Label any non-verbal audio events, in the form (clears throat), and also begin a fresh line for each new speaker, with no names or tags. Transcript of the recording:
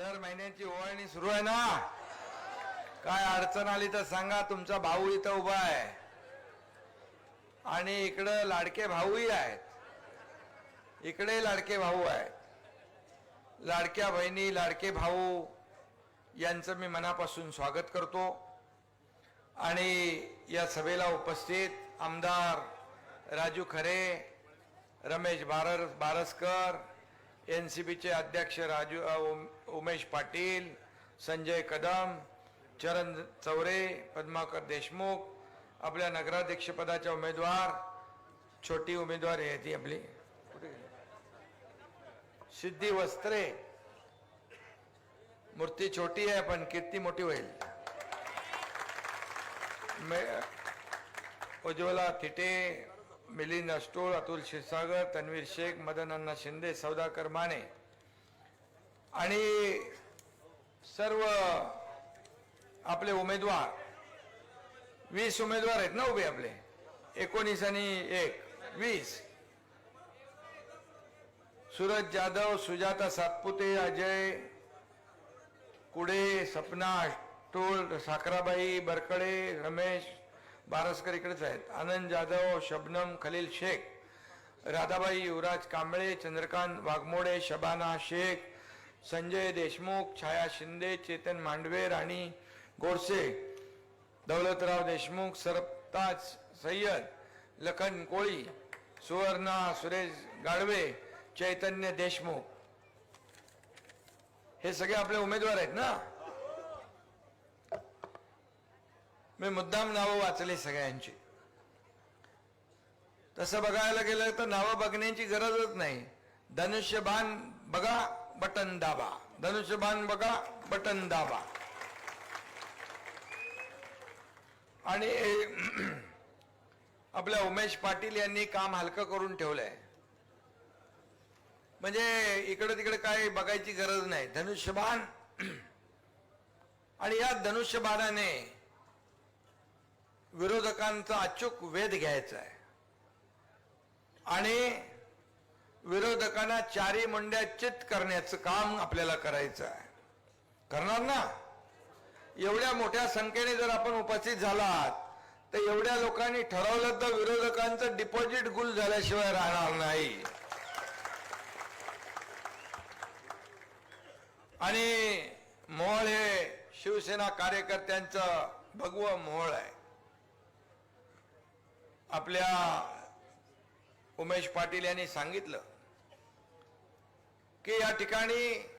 दर महिन्याची ओवाळणी सुरू आहे ना? काय अडचण आली तर सांगा तुमचा भाऊ इथं उभा आहे. आणि इकडं लाडके भाऊही आहेत. इकडे लाडके भाऊ आहेत. लाडक्या बहिणी लाडके भाऊ यांचं मी मनापासून स्वागत करतो. आणि या सभेला उपस्थित आमदार राजू खरे रमेश बारर बारसकर एन सी बीचे अध्यक्ष राजू उमेश पाटील संजय कदम चरण चौरे पद्माकर देशमुख आपल्या नगराध्यक्षपदाच्या उमेदवार छोटी उमेदवार आहे ती आपली. सिद्धी वस्त्रे. मूर्ती छोटी आहे पण कीर्ती मोठी होईल. उज्ज्वला थिटे मिलिंद अष्टोळ अतुल क्षीरसागर तन्वीर शेख मदन अण्णा शिंदे सौदाकर माने. आणि सर्व आपले उमेदवार वीस उमेदवार आहेत ना उभे आपले? एकोणीस आणि एक वीस. सूरज जाधव सुजाता सातपुते अजय कुडे सपना अष्टोळ साखराबाई बरकडे रमेश बारसकर इकडेच आहेत. आनंद जाधव शबनम खलील शेख राधाबाई युवराज कांबळे चंद्रकांत वाघमोडे शबाना शेख संजय देशमुख छाया शिंदे चेतन मांडवे राणी गोडसे दौलतराव देशमुख सरताज सय्यद लखन कोळी सुवर्णा सुरेश गाडवे चैतन्य देशमुख. हे सगळे आपले उमेदवार आहेत ना? मी मुद्दाम नावं वाचली सगळ्यांची. तसं बघायला गेलं तर नावं बघण्याची गरजच नाही. धनुष्यबाण बघा बटन दाबा. धनुष्यबाण बघा बटन दाबा. आणि (clears throat) आपल्या उमेश पाटील यांनी काम हलकं करून ठेवलंय. म्हणजे इकडे तिकडे काय बघायची गरज नाही. धनुष्यबाण (clears throat) आणि या धनुष्यबाणाने विरोधकांचा अचूक वेध घ्यायचा आहे. आणि विरोधकांना चारी मुंड्या चित करण्याचं काम आपल्याला करायचं आहे. करणार ना? एवढ्या मोठ्या संख्येने जर आपण उपस्थित झालात तर एवढ्या लोकांनी ठरवलं तर विरोधकांचं डिपॉझिट गुल झाल्याशिवाय राहणार नाही. आणि मोहळ हे शिवसेना कार्यकर्त्यांचं भगवं मोहळ आहे. आपल्या उमेश पाटील यांनी सांगितलं की या ठिकाणी